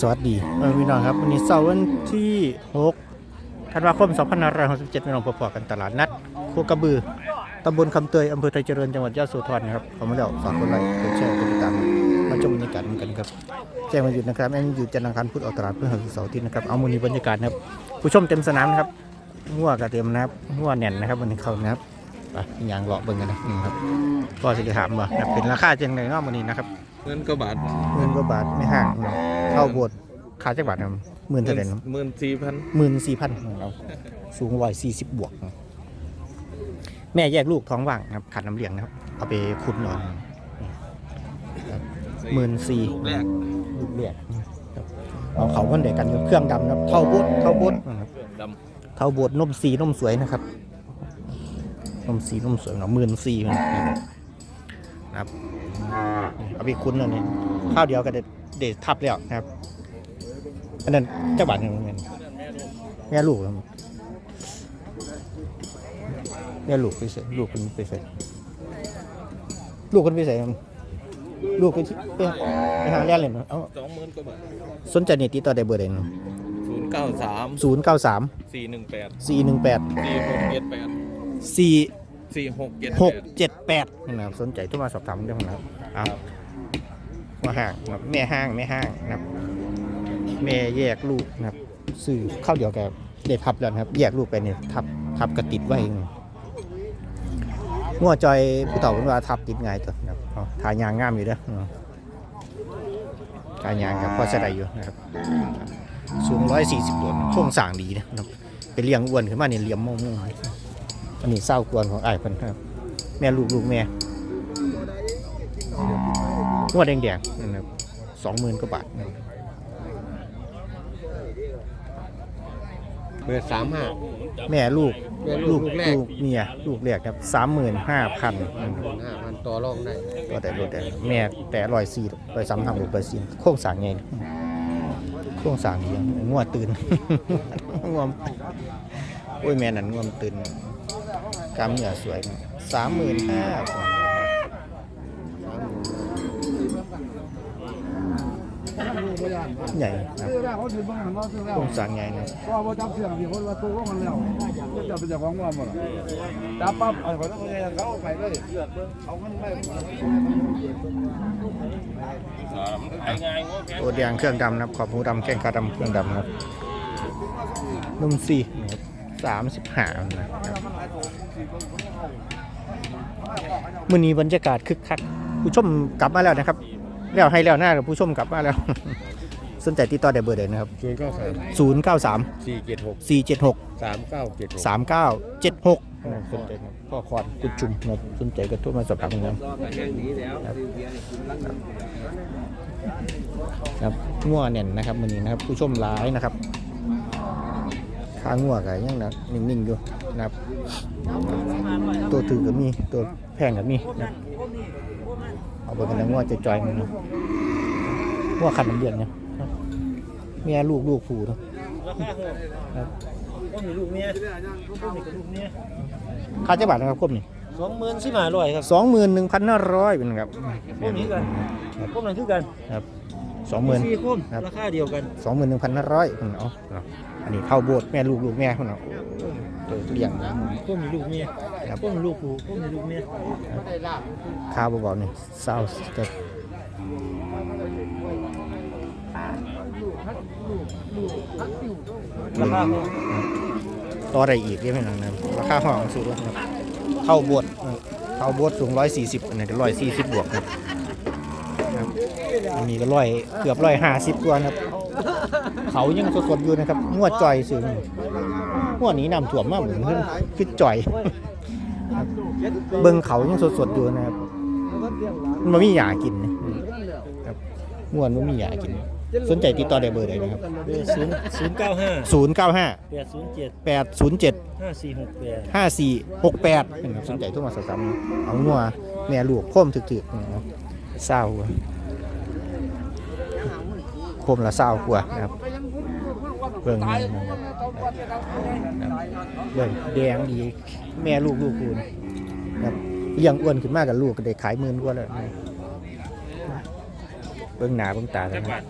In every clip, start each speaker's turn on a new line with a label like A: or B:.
A: สวัสดีเออพี่น้องครับวันนี้เสาร์วันที่6ธันวาคม2567พี่น้องพบกันตลาดนัดโคกระบือตำบลคำเตยอำเภอไทยเจริญจังหวัดยะโสธรนะครับขอมาแล้วฝากกดไลค์กดแชร์กดติดตามมาชมบรรยากาศกันครับแจ้งวันหยุดนะครับแม่นหยุดจันทร์อังคารพุธออกตลาดเพื่อหาเสาร์อาทิตย์นะครับเอามือนี้บรรยากาศนะครับผู้ชมเต็มสนามนะครับหัวกระเต็มนะครับหัวแน่นนะครับวันนี้เขานะครับไปยางเลาะเบิ่งกันนะครับก็จะถามว่าเป็นราคาจังไรเนาะวันนี้นะครับ
B: เงินก็บาท
A: หมื่นกว่าบาทไม่ห่างเนาะเข้าโบสถ์ค่าจักบาทนะหมื่นเท่าไหร่นะ
B: หมื่นสี่พัน
A: หมื่นสี่พันของเราสูงร้อยสี่สิบบวกนะแม่แยกลูกท้องว่างนะครับขาดน้ำเลี้ยงนะครับเอาไปขุดนอนหมื่นสี่
B: ลูกแรก
A: ลูกเรียกครับเอาเขาคนเดียวกันกับเครื่องดำนะครับเท่าโบดเท่าโบดนะครับ
B: เครื่องด
A: เท่าโบดนมสีนมสวยนะครับนมสีนมสวยเนาะหมื่นสี่นะ ครับเอาไปคุ้นเลยเนี่ยข้าวเดียวก็เด็ดเด็ดทับแล้วนะครับ อันนั้นเจ้าบาทหนึ่งเงินแม่ลูกครับแม่ลูกไปใส่ลูกคนไปใส่ลูกคนไปใส่ครับลูกไปที่ไปไปหาเรียนเลยเนาะเอาำ
B: สองหมื่นกว่าบาท
A: สนใจนี่ติดต่อได้เบอร์ใด
B: ศูนย์เก้าสาม
A: ศูนย์เก้าสาม
B: สี่หนึ่งแปด
A: สี่หนึ่งแปด
B: สี่หกเจ็ดแปด
A: สี่
B: สี่หกเจ็ด
A: ห
B: แป
A: ก
B: ด
A: เจ็ดแปดนะครับสนใจโทุกมาสอบถามได้นะครับเอาว่าห้างนะครับแม่ห้างแม่ห้างนะครับ แม่แยกลูกนะครับซื้อข้าวเดียวแกับเด็ดทับแล้วนะครับ แยกลูกไปเนี่ยทับทับกระติดไว้เองงัวจอยผู้เฒ่าเป็นว่าทับติดง่ายตัวนะครับเอาทายางงามอยู่เด้ออืมทายางกับพอจะได้อยู่นะครับ สูงร้อยสี่สิบตัวโครงสร้างดีนะครับ เป็นเลี้ยงอ้วนขึ้นมาเนี่ยเลี้ยมม่วงๆ อันนี้เศร้ากวนของไอ้ายเพิ่นครับ แม่ลูกลูกแม่งวดแดงๆนะครับสองหมื่นกว่าบาทนะครับ
C: เบอร์สามห้า
A: แม่ลูก
C: แม่ลู
A: ลู
C: ก
A: ก
C: ลูกแรก
A: ลูกเมียลูกแรกครับสามหมื่นห้าพัน
C: ห้าพันต่อรองได้
A: ก็แต่รถแต่แม่แต่ร้อยสี่ร้อยสามทำรถร้อยสี่โค้งสร้างไงโค้งสร้างดีอะงัวตื่นงัวโอ้ยแม่นั่นงัวมันตื่น กล้ามเนื้อสวยสามหมื่นห้าใหญ่ครับ
D: ซื้อแล้วเขาถือบ้างเขาซื้อแล้ว
A: โค้งสร้างใหญ่นะ
D: ก็ว่าจับเสียงที่คนว่าตัวก็มันแล้วจะเป็นเจ้าของว่าหมดจับปั๊บไอ้คนนั้นเขาไปเลยเลือดเอาเงินไป
A: ตัวแดงเครื่องดำนะครับขอบหูดำแข้งขาดำเครื่องดำนะครับนุ่มสี่นะครับสามสิบห้านะครับ มื่อนี้บรรยากาศคึกคักผู้ชมกลับมาแล้วนะครับ แล้วให้แล้วหน้ากับผู้ชมกลับมาแล้ว สนใจติดต่อได้เบอร์เดินนะครับ
C: ศูนย์เก้าสาม
A: ศูนย์เก้าสาม
C: สี่เจ็ดหก
A: สี่เจ็ดหก
C: สามเก้าเจ็ดหก
A: สามเก้าเจ็ดหกสนใจครับพ่อคอนกุดจุ่มนะครับสนใจก็โทรมาสอบถามกันนะครับครับงัวเน่นนะครับมือนี้นะครับ ผู้ชมหลายนะครับ ค่างัวก็ยังนะนิ่งๆอยู่นะครับตัวถือก็มีตัวแพงก็มีนะครับเอาไปกันนะงัวจะจอยๆมันนะงัวขันน้ำเดือนเนี่ยเมียลูกลูกผูเนาะ
E: ก็มีลูกเมียก็มีกับลูกเมีย
A: ค่าเจ้าบาทนะครับครบนี่
E: สองหมื่นสิบห้าร้อยครับ
A: สองหมื่นหนึ่งพันห้าร้อยเป็นครับ
E: พวกนี้กันพวกนั้นคือกัน
A: ครับ สองหมื่น
E: สี่คน
A: ครับ
E: ราคาเดียวกัน
A: สองหมื่นหนึ่งพันห้าร้อยคนเอาเอาอันนี้เข้าโบสถ์แม่ลูกลูกแม่คนเอาตัวเลี้ยงนะ
E: พวกมีลูกเมีย
A: ครับ
E: พวกมีลูกผูพวกมีลูกเมีย
A: ข้าวเบาๆนี่เศร้าจะ
E: ราคาเขา
A: ต่ออะไรอีกเรียกไม่นานนะราคาห้องสูงครับเข้าโบสถ์เข้าโบสถ์สูงร้อยสี่สิบอันนี้ก็ร้อยสี่สิบบวกครับครับ อันนี้ก็ร้อยเกือบร้อยห้าสิบกว่านะครับ เขายังสดๆอยู่นะครับงวดจ่อยสูงงวดนี้นำถ่วมมากเหมือนขึ้นคือจ่อย เบิ่งเขายังสดๆอยู่นะครับมันไม่มีหยากินนะครับง่วนมันมีหยากิน สนใจติดต่อได้เบอร์ใดนะครับ
E: เบอร์ศูนย์ศูนย์เก้าห้า
A: 0 9 5
E: แปดศูนย์เจ็ด
A: 8 0 7
E: ห้าสี่หกแปด
A: 5 4 6 8นะครับสนใจโทุกมาสอบถามเอางัวแม่ลูกโคมถึกๆนะครับเศร้าว่ะโคมละเศร้ากว่านะครับเบิ่งนี่นะครับเบิ่งแดงดีแม่ลูกลูกคูณครับเลี้ยงอ้วนขึ้นมากกับลูกก็ได้ขายหมื่นกว่าแล้วไปบิ่งหน้าเบิ่งตาแล้วนะครับ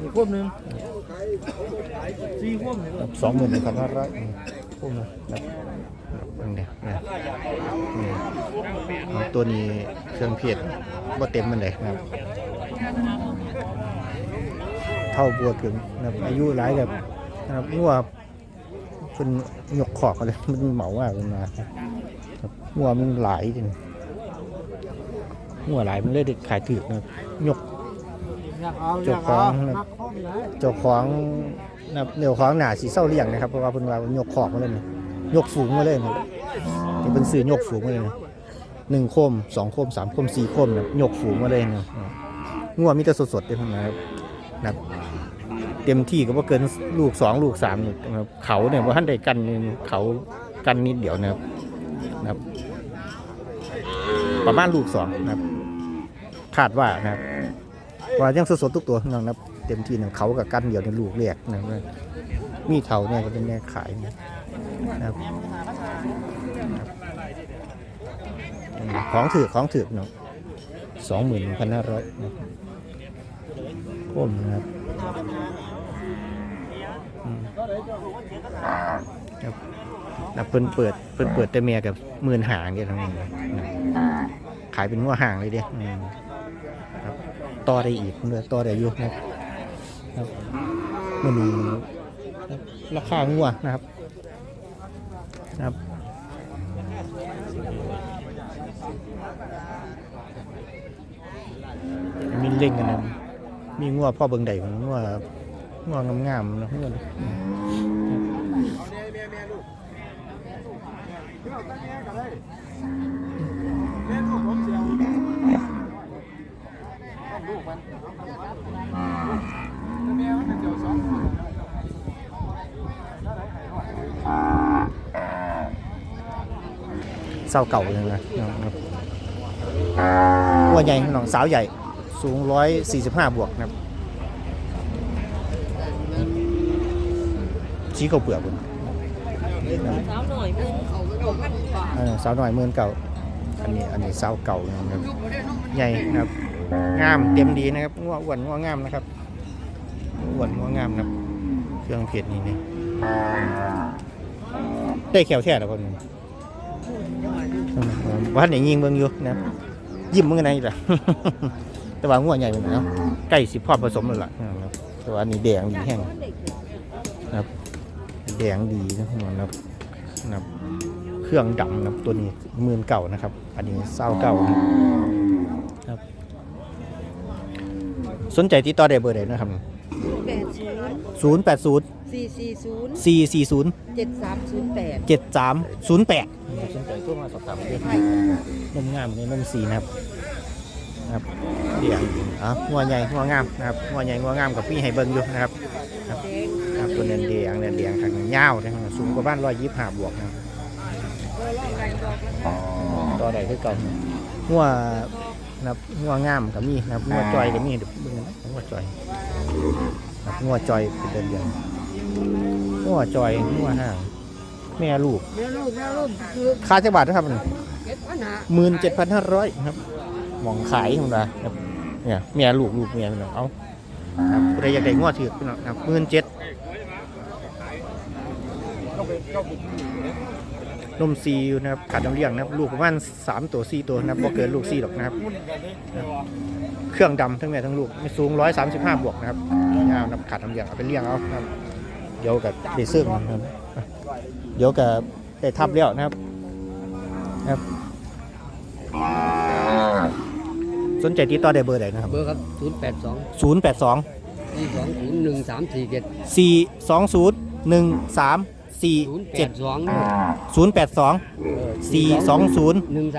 E: อีกควบหนึ่งสี่ควบหนึ่ง
A: สองหมื่นหนึ่งพันห้าร้อยพุ่มนะครับเบิ่ง เดี๋ยวนะนี่เอาตัวนี้เครื่องเพชรบ่เต็มมันเลยนะครับเท่าบัวถึงนะครับอายุหลายแบบนะครับงัวเพิ่นยกขอกอะไรมันเหมาว่าเพิ่นมาครับงัวมันหลายจริงงัวหลายมันเลยขายถือนะยก
C: เจ้า
A: ของเจ้าของนะเดี๋ยวของหนาสีเศร้าเลี้ยงนะครับเพราะว่าเพิ่นว่าเพิ่นยกขอกมาเลยยกฝูงมาเลยนะ ที่เป็นซื้อยกฝูงมาเลยนะหนึ่งโคมสองโคมสามโคมสี่โคมนะยกฝูงมาเลยนะงัวมีแต่สดๆเลยทั้งนั้นครับนะครับเต็มที่ก็บ่าเกินลูกสองลูกสามนี่นะครับเขาเนี่ยว่าท่านได้กันเขากันนิดเดียวนะครับนะครับ ประมาณลูกสองนะครับ คาดว่านะครับว่ายังสดๆทุกตัวนะครับเต็มที่เนี่ยเขากับกันเดียวในลูกเรียกนะครับมีเท่าเนี่ยก็เป็นแม่ขายนะครับอืม ของถือของถือเนาะสองหมื่นพันห้าร้อยพ่มนะครับครับแล้วเพิ่นเปิดเพิ่นเปิดแต่เมียกับหมื่นหางเดียวทั้งนั้นเลยนะครับขายเป็นหัวห่างเลยเดียอืมครับต่อได้อีกเพื่อต่อได้อยู่นะครับครับมันมีครับราคางัวนะครับนะครับมี เล่งกันนะมีงัวพ่อเบิงใดของงัวงัวงามๆนะงัวเศร้าเก่าเลยนะนะครับตัวใหญ่น้องสาวใหญ่ สูงร้อยสี่สิบห้าบวกนะครับชี้เขาวเปลือกบน
F: สาวหน่อยมึงเขาก็พันกว่า
A: เออสาวหน่อยหมื่นเก่า อันนี้อันนี้สาวเก่านะครับ ใหญ่นะครับ งามเต็มดีนะครับงัวอ้วนงัวงามนะครับอ้วนงัวงามนะครับ เครื่องเพชรนี่นี่ได้แขวแท้แล้วคนนี้ว่าท่านไหนยิงเบิ่งอยู่นะครับยิ้มเมื่อไงล่ะ แต่ว่างัวใหญ่เหมือนกันเนาะใกล้สิพร้อมผสมแล้วล่ะนะครับแต่ว่าอันนี้แดงดีแห้งนะครับแดงดีนะครับนะครับ เครื่องดำนะครับตัวนี้หมื่นเก่านะครับ อันนี้เศร้าเก่านะครับ สนใจติดต่อได้เบอร์ใดนะครับ
F: แปดศูนย์
A: 0 8 0
F: สี่สี่ศูนย์
A: 4 4 0
F: เจ็ดสามศูนย์แปด
A: 7 3 0 8สนใจโทรมาสอบถามได้นมงามในนมสีนะครับ นะครับเดี๋ยวอะงัวใหญ่งัวงามนะครับงัวใหญ่งัวงามกับพี่ให้เบิ่งอยู่นะครับครับครับตัวเนียนเดียงเนียนเดียงทางยาวนะครับสูงกว่าบ้านร้อยยี่สิบห้าบวกนะครับต่อใดคือเก่างัวนะครับงัวงามกับมีนะครับงัวจอยกับมีเดี๋ยวเบิ่งนะงัวจอยครับงัวจอยเป็นเดือนเดียวงัวจอยงัวห่างแม่ลูก
F: แม่ลูกแม่ลูกคือ
A: ค่าจักบาทนะครับ
F: มันห
A: มื่นเจ็ดพันห้าร้อยครับ มองขายของเราเนี่ยแม่ลูกลูกแม่พี่น้องเอาครับใครอยากได้งวดถือพี่น้องครับหมื่นเจ็ดนมซีอยู่นะครับขาดน้ำเลี้ยงนะครับลูกประมาณสามตัวสี่ตัวนะครับบ่เกินลูกสี่หรอกนะครับ เครื่องดำทั้งแม่ทั้งลูกไม่สูงร้อยสามสิบห้าบวกนะครับยาวนับขาดน้ำเลี้ยงเอาไปเลี้ยงเอาครับเดี๋ยวกับเดซึ่งนะครับเดี๋ยวกับได้ทับแล้วนะครับ สนใจติดต่อได้เบอร์ใดนะครับ
C: เบอร์ครับศูนย์แปดสอง
A: 0 8 2
C: สี่สองศูนย์หนึ่งสามสี่เจ็ด
A: 4 2 0 1 3
C: ศูนย์
A: 4
C: แปด
A: 7
C: สอง
A: 0 8 2 4 2 0
C: หนึ่งส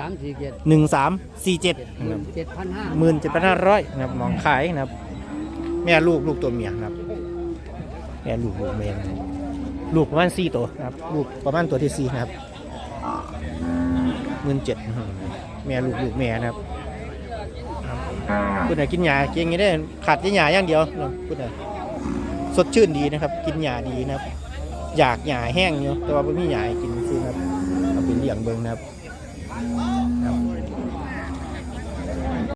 C: ามสี่เจ็ด
A: 1 3 4 7
C: เจ็ดพันห้า
A: หมื่นเจ็ดพันห้าร้อยนะครับมองขายนะครับ แม่ลูกลูกตัวเมียนะครับ แม่ลูกลูกเมียนะครับลูกประมาณสี่ตัวนะครับ ลูกประมาณตัวที่สี่นะครับหมื่นเจ็ดแม่ลูกลูกแม่นะครับ คุณน่ะกินหญ้าเก่งอย่างนี้ได้ขาดกินหญ้าอย่างเดียวนะคุณน่ะสดชื่นดีนะครับ กินหญ้าดีนะครับ อยากหญ้าแห้งอยู่แต่ว่าไม่มีหญ้าให้กินซื้อนะครับเอาเป็นเลี้ยงเบิงนะครับ